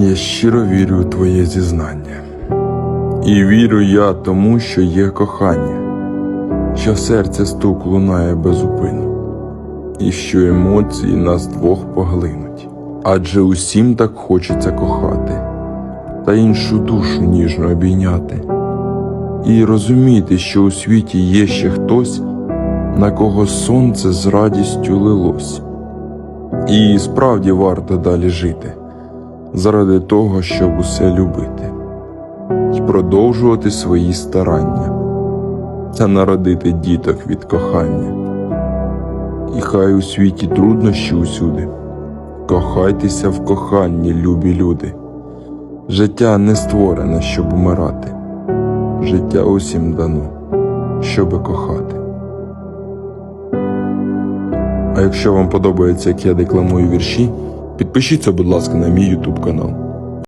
Я щиро вірю у твоє зізнання. І вірю я тому, що є кохання, що серце стук лунає без упину, і що емоції нас двох поглинуть. Адже усім так хочеться кохати, та іншу душу ніжно обійняти, і розуміти, що у світі є ще хтось, на кого сонце з радістю лилось. І справді варто далі жити заради того, щоб усе любити і продовжувати свої старання та народити діток від кохання. І хай у світі труднощі усюди. Кохайтеся в коханні, любі люди. Життя не створене, щоб умирати. Життя усім дано, щоби кохати. А якщо вам подобається, як я декламую вірші, підпишіться, будь ласка, на мій YouTube канал.